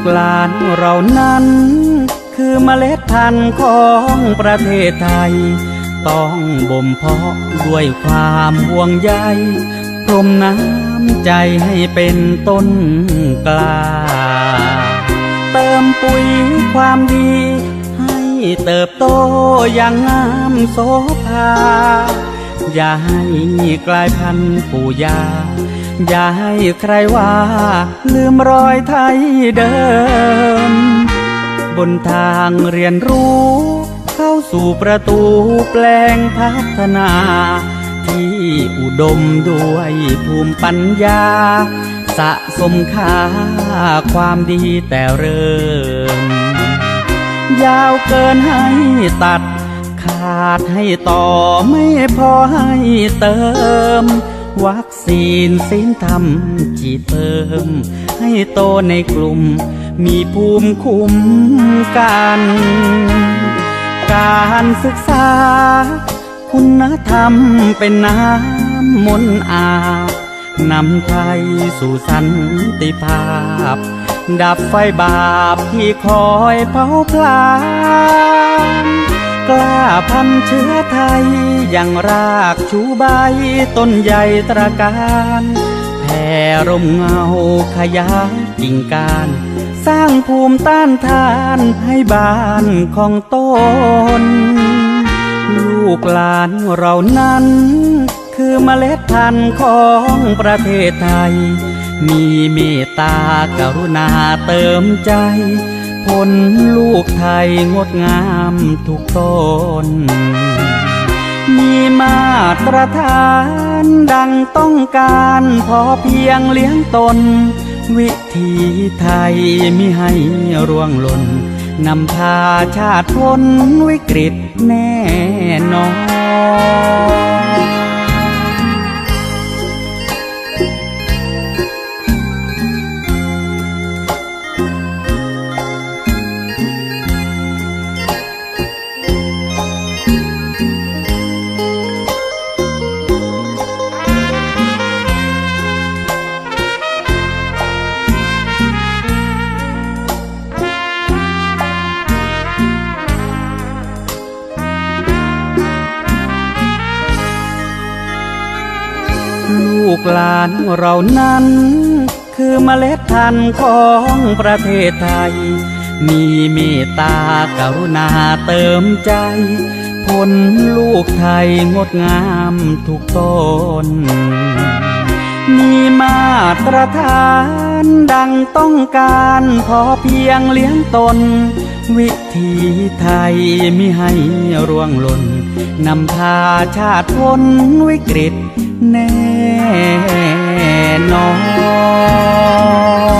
กหลานเรานั้น คือเมล็ดพันธุ์ของประเทศไทย ต้องบ่มเพาะด้วยความห่วงใยพรมน้ำใจให้เป็นต้นกล้า เติมปุ๋ยความดี ให้เติบโตอย่างงามโสภา อย่าให้กลายพันธุ์ปู่ยา อย่าให้ใครว่า ลืมรอยไทยเดิม บนทางเรียนรู้ เข้าสู่ประตูแปลงพัฒนา ที่อุดมด้วยภูมิปัญญา สะสมค่าความดีแต่เริ่ม ยาวเกินให้ตัด ขาดให้ต่อไม่พอให้เติม วัคซีนสินธรรมจีดเพิ่ม ให้โตในกลุ่ม มีภูมิคุ้มกัน การศึกษา คุณธรรมเป็นน้ำมนต์อาบนำไทยสู่สันติภาพ ดับไฟบาปที่คอยเผาพลาน กล้าพันเชื้อไทย อย่างรากชูใบต้นใหญ่ตระการแผ่ร่มเงาขยายกิ่งการ สร้างภูมิต้านทานให้บ้านของตน ลูกหลานเรานั้น คือเมล็ดพันธุ์ของประเทศไทย มีเมตตากรุณาเติมใจ ผลลูกไทยงดงามทุกต้น มีมาตรฐานดังต้องการพอเพียงเลี้ยงตน วิถีไทยมิให้ร่วงหล่นนำพาชาติพ้นวิกฤตแน่นอน กหลานเรานั้น คือเมล็ดพันธุ์ของประเทศไทย มีเมตตากรุณาเติมใจ ผลลูกไทยงดงามทุกต้น มีมาตรฐานดังต้องการพอเพียงเลี้ยงตน วิถีไทยมิให้ร่วงหล่นนำพาชาติพ้นวิกฤตแน่ นอน